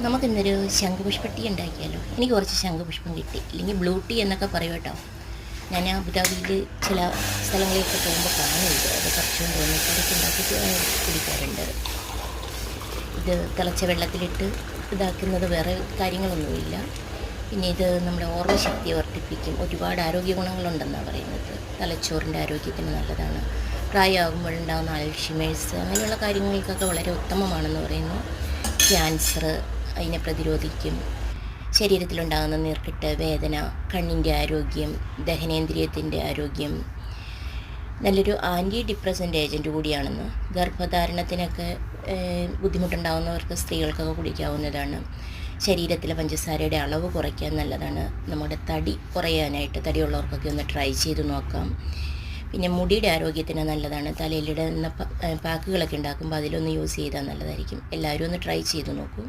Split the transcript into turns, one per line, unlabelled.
നമുക്കിന്നൊരു ശംഖുപുഷ്പ ടീ ഉണ്ടാക്കിയാലോ? എനിക്ക് കുറച്ച് ശംഖുപുഷ്പം കിട്ടി. അല്ലെങ്കിൽ ബ്ലൂ ടീ എന്നൊക്കെ പറയും കേട്ടോ. ഞാൻ അബുദാബിയിൽ ചില സ്ഥലങ്ങളിലൊക്കെ പോകുമ്പോൾ കാണുന്നുണ്ട്. അത് കുറച്ചുകൊണ്ട് വന്നിട്ട് അതൊക്കെ ഉണ്ടാക്കിയിട്ട് കുടിക്കാറുണ്ട്. ഇത് തിളച്ച വെള്ളത്തിലിട്ട് ഇതാക്കുന്നത് വേറെ കാര്യങ്ങളൊന്നുമില്ല. പിന്നെ ഇത് നമ്മുടെ ഓർമ്മശക്തി വർദ്ധിപ്പിക്കും. ഒരുപാട് ആരോഗ്യ ഗുണങ്ങളുണ്ടെന്നാണ് പറയുന്നത്. തലച്ചോറിന്റെ ആരോഗ്യത്തിന് നല്ലതാണ്. പ്രായമാകുമ്പോഴുണ്ടാകുന്ന അൽഷിമേഴ്സ് അങ്ങനെയുള്ള കാര്യങ്ങൾക്കൊക്കെ വളരെ ഉത്തമമാണെന്ന് പറയുന്നു. ക്യാൻസർ അതിനെ പ്രതിരോധിക്കും. ശരീരത്തിലുണ്ടാകുന്ന നീർക്കെട്ട് വേദന കണ്ണിന്റെ ആരോഗ്യം ദഹനേന്ദ്രിയത്തിന്റെ ആരോഗ്യം. നല്ലൊരു ആന്റി ഡിപ്രസന്റ് ഏജന്റ് കൂടിയാണെന്ന്. ഗർഭധാരണത്തിനൊക്കെ ബുദ്ധിമുട്ടുണ്ടാകുന്നവർക്ക് സ്ത്രീകൾക്കൊക്കെ കുടിക്കാവുന്നതാണ്. ശരീരത്തിലെ പഞ്ചസാരയുടെ അളവ് കുറയ്ക്കാൻ നല്ലതാണ്. നമ്മുടെ തടി കുറയാനായിട്ട് തടിയുള്ളവർക്കൊക്കെ ഒന്ന് ട്രൈ ചെയ്ത് നോക്കാം. പിന്നെ മുടിയുടെ ആരോഗ്യത്തിന് നല്ലതാണ്. തലയിലിടുന്ന പാക്കുകളൊക്കെ ഉണ്ടാക്കുമ്പോൾ അതിലൊന്ന് യൂസ് ചെയ്താൽ നല്ലതായിരിക്കും. എല്ലാവരും ഒന്ന് ട്രൈ ചെയ്ത് നോക്കൂ.